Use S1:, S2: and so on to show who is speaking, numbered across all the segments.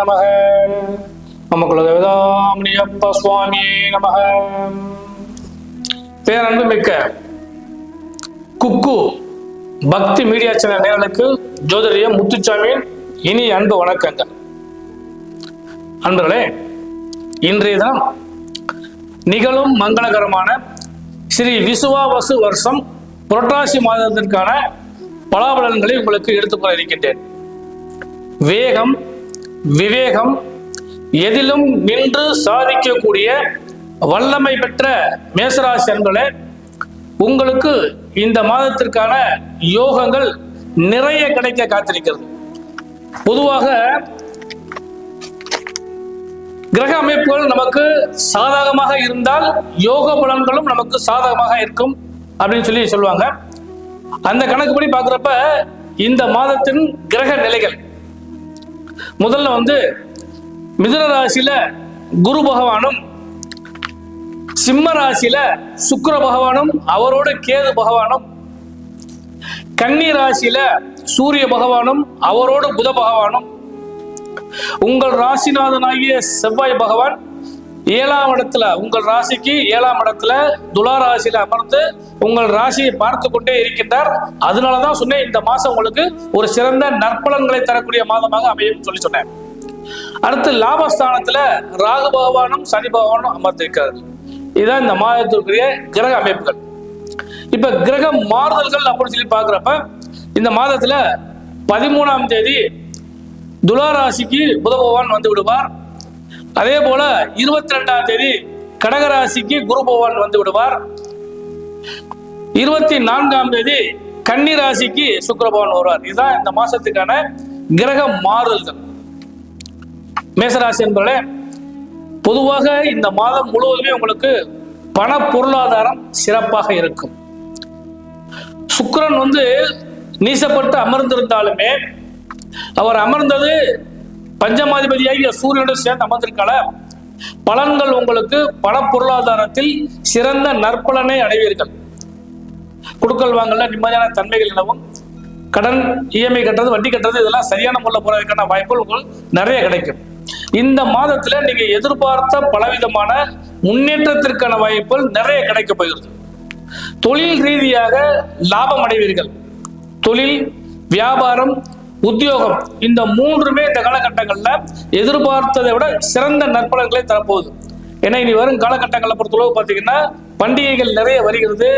S1: நம மம குலதேவதாமணியப்ப சுவாமியே நம பேரன்பு மிக்க குக்கு பக்தி மீடியா சேனல் நேரலுக்கு ஜோதிடைய முத்துச்சாமியின் இனி அன்பு வணக்கங்கள். அன்பர்களே இன்றைய தினம் நிகழும் மங்களகரமான ஸ்ரீ விசுவாவசு வருஷம் புரட்டாசி மாதத்திற்கான பலாபலன்களை உங்களுக்கு எடுத்துக்கொள்ள இருக்கின்றேன். வேகம் விவேகம் எதிலும் நின்று சாதிக்கக்கூடிய வல்லமை பெற்ற மேசராசி அன்பர்களே உங்களுக்கு இந்த மாதத்திற்கான யோகங்கள் நிறைய கிடைக்க காத்திருக்கிறது. பொதுவாக கிரக அமைப்புகள் நமக்கு சாதகமாக இருந்தால் யோக பலன்களும் நமக்கு சாதகமாக இருக்கும் அப்படின்னு சொல்லி சொல்லுவாங்க. அந்த கணக்குப்படி பார்க்குறப்ப இந்த மாதத்தின் கிரக நிலைகள் முதல்ல வந்து மிதுன ராசியில குரு பகவானும் சிம்ம ராசியில சுக்கர பகவானும் அவரோட கேது பகவானும் கன்னி ராசியில சூரிய பகவானும் அவரோட புத பகவானும். உங்கள் ராசிநாதனாகிய செவ்வாய் பகவான் ஏழாம் இடத்துல உங்கள் ராசிக்கு ஏழாம் இடத்துல துலா ராசியில அமர்ந்து உங்கள் ராசியை பார்த்து கொண்டே இருக்கின்றார். அதனாலதான் சொன்னேன் இந்த மாசம் உங்களுக்கு ஒரு சிறந்த நற்பலன்களை தரக்கூடிய மாதமாக அமையும் சொல்லி சொன்னேன். அடுத்து லாபஸ்தானத்துல ராகு பகவானும் சனி பகவானும் அமர்ந்திருக்கிறார்கள். இதுதான் இந்த மாதத்திற்குரிய கிரக அமைப்புகள். இப்ப கிரக மாறுதல்கள் அப்படின்னு சொல்லி பாக்குறப்ப இந்த மாதத்துல பதிமூணாம் தேதி துலா ராசிக்கு புத பகவான் வந்து விடுவார். அதே போல இருபத்தி ரெண்டாம் தேதி கடகராசிக்கு குரு பகவான் வந்து விடுவார். இருபத்தி நான்காம் தேதி கன்னி ராசிக்கு பகவான் வருவார். இதுதான் இந்த மாசத்துக்கான கிரக மாறுதல்கள். மேசராசி என்பவர்களே பொதுவாக இந்த மாதம் முழுவதுமே உங்களுக்கு பண பொருளாதாரம் சிறப்பாக இருக்கும். சுக்கரன் வந்து நீசப்பட்டு அமர்ந்திருந்தாலுமே அவர் அமர்ந்தது பஞ்சமாதிபதியாகிய சூரியனுடன் சேர்ந்து அமர்ந்திருக்கால பலன்கள் உங்களுக்கு பண பொருளாதாரத்தில் சிறந்த நற்பலனை அடைவீர்கள். குடுக்கல் வாங்கல நிம்மதியான தன்மைகள் எனவும் கடன் இஎம்ஐ கட்டுறது வட்டி கட்டுறது இதெல்லாம் சரியான முறையில் போறதுக்கான வாய்ப்புகள் உங்களுக்கு நிறைய கிடைக்கும். இந்த மாதத்துல நீங்க எதிர்பார்த்த பலவிதமான முன்னேற்றத்திற்கான வாய்ப்புகள் நிறைய கிடைக்க போகிறது. தொழில் ரீதியாக லாபம் அடைவீர்கள். தொழில் வியாபாரம் உத்தியோகம். இந்த மூன்றுமே இந்த காலகட்டங்கள்ல எதிர்பார்த்ததை விட சிறந்த நற்பலன்களை தரப்போகுது. ஏன்னா இனி வரும் காலகட்டங்களை பொறுத்தளவு பார்த்தீங்கன்னா பண்டிகைகள் நிறைய வருகிறது.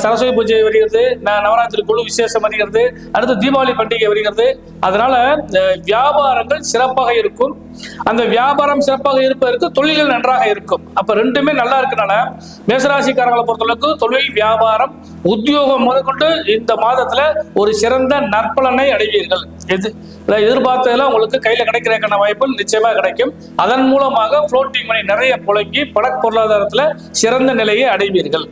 S1: சரஸ்வதி பூஜை வருகிறது நவராத்திரி குழு விசேஷம் வருகிறது அடுத்து தீபாவளி பண்டிகை வருகிறது. அதனால வியாபாரங்கள் சிறப்பாக இருக்கும். அந்த வியாபாரம் சிறப்பாக இருப்பதற்கு தொழில்கள் நன்றாக இருக்கும். அப்ப ரெண்டுமே நல்லா இருக்கனால மேசராசிக்காரங்களை பொறுத்தளவுக்கு தொழில் வியாபாரம் உத்தியோகம் முதற்கொண்டு இந்த மாதத்துல ஒரு சிறந்த நற்பலனை அடைவீர்கள். எது எதிர்பார்த்ததெல்லாம் உங்களுக்கு கையில கிடைக்கிறதுக்கான வாய்ப்புகள் நிச்சயமா கிடைக்கும். அதன் மூலமாக ஃப்ளோட்டிங் மணி நிறைய புழங்கி பண பொருளாதாரத்துல சிறந்த நிலையை அடைவீர்கள்.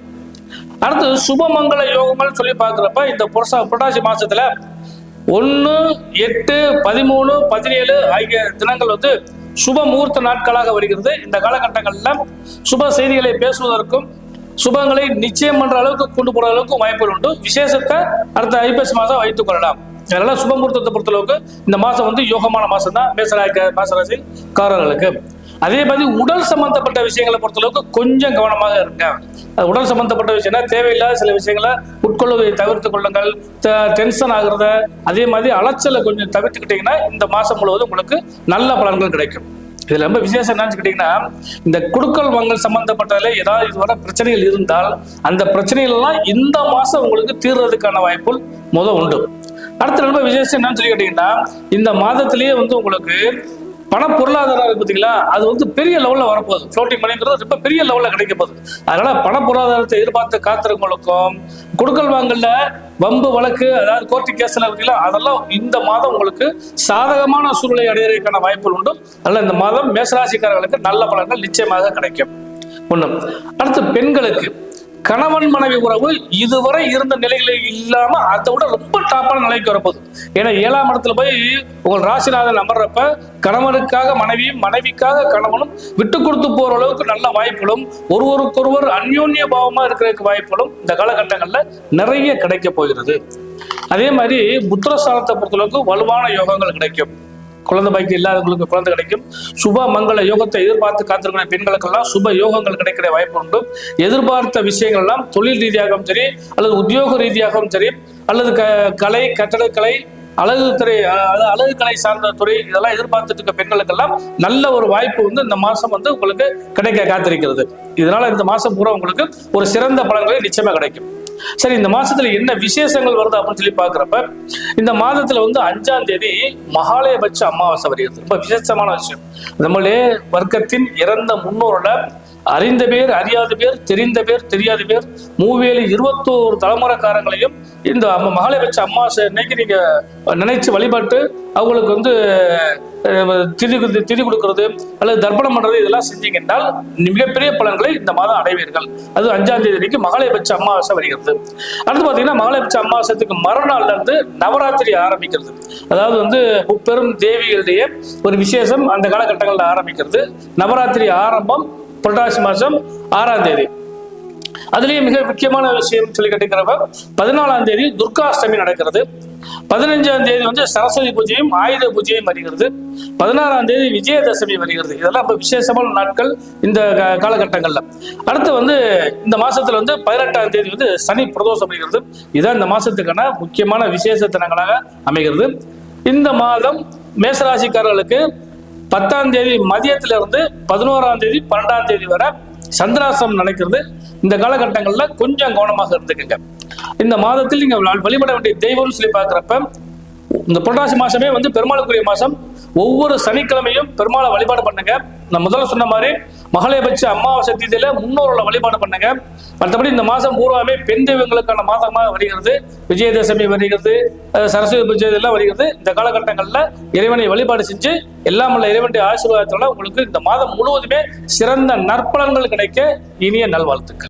S1: அடுத்து சுபமங்கல யோகங்கள் சொல்லி பார்க்குறப்ப இந்த புரசா புரட்டாசி மாசத்துல ஒன்று எட்டு பதிமூணு பதினேழு ஆகிய தினங்கள் வந்து சுப முகூர்த்த நாட்களாக வருகிறது. இந்த காலகட்டங்களில் சுப செய்திகளை பேசுவதற்கும் சுபங்களை நிச்சயம் பண்ற அளவுக்கு கொண்டு போற அளவுக்கு வாய்ப்புகள் உண்டு. விசேஷத்தை அடுத்த ஐபிஎஸ் மாதம் வைத்துக் கொள்ளலாம். அதனால சுப முகூர்த்தத்தை பொறுத்தளவுக்கு இந்த மாசம் வந்து யோகமான மாசம் தான் மேசராக மேசராசி காரர்களுக்கு அதே மாதிரி உடல் சம்பந்தப்பட்ட விஷயங்களை பொறுத்தளவுக்கு கொஞ்சம் கவனமாக இருங்க. அது உடல் சம்பந்தப்பட்ட விஷயம்னா தேவையில்லாத சில விஷயங்களை உட்கொள்வதை தவிர்த்து கொள்ளுங்கள். டென்ஷன் ஆகுறத அதே மாதிரி அலைச்சலை கொஞ்சம் தவிர்த்துக்கிட்டீங்கன்னா இந்த மாதம் முழுவதும் உங்களுக்கு நல்ல பலன்கள் கிடைக்கும். இதுல ரொம்ப விசேஷம் என்னன்னு கேட்டீங்கன்னா இந்த குடுக்கல் வாங்கல் சம்பந்தப்பட்டதுல ஏதாவது இதுவரை பிரச்சனைகள் இருந்தால் அந்த பிரச்சனைகள் எல்லாம் இந்த மாசம் உங்களுக்கு தீர்றதுக்கான வாய்ப்புகள் முதல் உண்டு. அடுத்து ரொம்ப விசேஷம் என்னன்னு சொல்லி கேட்டீங்கன்னா இந்த மாதத்திலேயே வந்து உங்களுக்கு பண பொருளாதாரம் இருக்கு பார்த்தீங்களா அது வந்து பெரிய லெவலில் வரப்போகுது. ஃப்ளோட்டிங் மணிங்கிறது ரொம்ப பெரிய லெவலில் கிடைக்க போகுது. அதனால பண பொருளாதாரத்தை எதிர்பார்த்து காத்திருக்கவங்களுக்கும் கொடுக்கல் வாங்கல வம்பு வழக்கு அதாவது கோர்ட்டு கேஸ்ல பார்த்தீங்களா அதெல்லாம் இந்த மாதம் உங்களுக்கு சாதகமான சூழ்நிலை அடையிறதுக்கான வாய்ப்புகள் உண்டு. அதனால இந்த மாதம் மேசராசிக்காரர்களுக்கு நல்ல பலன்கள் நிச்சயமாக கிடைக்கும். ஒன்று அடுத்து பெண்களுக்கு. கணவன் மனைவி உறவு இதுவரை இருந்த நிலையில இல்லாம அதை விட ரொம்ப டாப்பான நிலைக்கு வரப்போகுது. ஏன்னா ஏழாம் இடத்துல போய் உங்கள் ராசிநாதன் அமர்றப்ப கணவனுக்காக மனைவியும் மனைவிக்காக கணவனும் விட்டு கொடுத்து போற அளவுக்கு நல்ல வாய்ப்புகளும் ஒருவருக்கொருவர் அந்யோன்ய பாவமா இருக்கிறதுக்கு வாய்ப்புகளும் இந்த காலகட்டங்கள்ல நிறைய கிடைக்க போகிறது. அதே மாதிரி புத்திரஸ்தானத்தை பொறுத்தளவுக்கு வலுவான யோகங்கள் கிடைக்கும். குழந்தை பாக்கி இல்லாதவங்களுக்கு குழந்தை கிடைக்கும். சுப மங்கள யோகத்தை எதிர்பார்த்து காத்திருக்கிற பெண்களுக்கெல்லாம் சுப யோகங்கள் கிடைக்கிற வாய்ப்பு உண்டு. எதிர்பார்த்த விஷயங்கள் எல்லாம் தொழில் ரீதியாகவும் சரி அல்லது உத்தியோக ரீதியாகவும் சரி அல்லது க கலை கட்டடக்கலை அழகு துறை அழகு கலை சார்ந்த துறை இதெல்லாம் எதிர்பார்த்துட்டு இருக்க பெண்களுக்கெல்லாம் நல்ல ஒரு வாய்ப்பு வந்து இந்த மாசம் வந்து உங்களுக்கு கிடைக்க காத்திருக்கிறது. இதனால இந்த மாசம் பூரா உங்களுக்கு ஒரு சிறந்த பலன்களை நிச்சயமா கிடைக்கும். சரி இந்த மாசத்துல என்ன விசேஷங்கள் வருது அப்படின்னு சொல்லி பாக்குறப்ப இந்த மாதத்துல வந்து அஞ்சாம் தேதி மகாலயபட்ச அமாவாசை வருகிறது. ரொம்ப விசேஷமான விஷயம். நம்மளே வர்க்கத்தின் இறந்த முன்னோரோட அறிந்த பேர் அறியாத பேர் தெரிந்த பேர் தெரியாத பேர் மூவேலி இருபத்தோரு தலைமுறைக்காரங்களையும் இந்த அம்மா மகளை வச்ச அம்மா இன்னைக்கு நீங்க நினைச்சு வழிபட்டு அவங்களுக்கு வந்து திதி திதி கொடுக்கறது அல்லது தர்ப்பணம் பண்றது இதெல்லாம் செஞ்சீங்கன்னால் மிகப்பெரிய பலன்களை இந்த மாதம் அடைவீர்கள். அது அஞ்சாம் தேதி வரைக்கும் மகாலயபட்ச அமாவாசை வருகிறது. அடுத்து பார்த்தீங்கன்னா மகாலயபட்ச அம்மாவாசத்துக்கு மறுநாள்ல இருந்து நவராத்திரி ஆரம்பிக்கிறது. அதாவது வந்து முப்பெரும் தேவிகளுடைய ஒரு விசேஷம் அந்த காலகட்டங்களில் ஆரம்பிக்கிறது. நவராத்திரி ஆரம்பம் புரட்டாசி மாதம் ஆறாம் தேதி. அதுலயும் மிக முக்கியமான விஷயம் சொல்லி கேட்டுக்கிறப்ப பதினாலாம் தேதி துர்காஷ்டமி நடக்கிறது. பதினஞ்சாம் தேதி வந்து சரஸ்வதி பூஜையும் ஆயுத பூஜையும் வருகிறது. பதினாறாம் தேதி விஜயதசமி வருகிறது. இதெல்லாம் ரொம்ப விசேஷமான நாட்கள் இந்த காலகட்டங்களில். அடுத்து வந்து இந்த மாசத்துல வந்து பதினெட்டாம் தேதி வந்து சனி பிரதோஷம் வருகிறது. இதான் இந்த மாசத்துக்கான முக்கியமான விசேஷ தினங்களாக அமைகிறது. இந்த மாதம் மேசராசிக்காரர்களுக்கு பத்தாம் தேதி மதியத்துல இருந்து பதினோராம் தேதி பன்னெண்டாம் தேதி வரை சந்திராசம் நடக்கிறது. இந்த காலகட்டங்களில் கொஞ்சம் கவனமாக இருந்துக்குங்க. இந்த மாதத்தில் நீங்க வழிபட வேண்டிய தெய்வம்னு சொல்லி பார்க்குறப்ப இந்த புரட்டாசி மாசமே வந்து பெருமாளுக்குரிய மாசம். ஒவ்வொரு சனிக்கிழமையும் பெருமாளை வழிபாடு பண்ணுங்க. நான் முதல்ல சொன்ன மாதிரி மகளேபட்ச அமாவாசை தீதியில முன்னோர்களை வழிபாடு பண்ணுங்க. மற்றபடி இந்த மாதம் பூர்வமே பெண் தெய்வங்களுக்கான மாதமாக வருகிறது. விஜயதசமி வருகிறது. சரஸ்வதி பூஜை இதெல்லாம் வருகிறது. இந்த காலகட்டங்களில் இறைவனை வழிபாடு செஞ்சு எல்லாம் உள்ள இறைவனுடைய ஆசீர்வாதத்தோட உங்களுக்கு இந்த மாதம் முழுவதுமே சிறந்த நற்பலன்கள் கிடைக்க இனிய நல்வாழ்த்துக்கள்.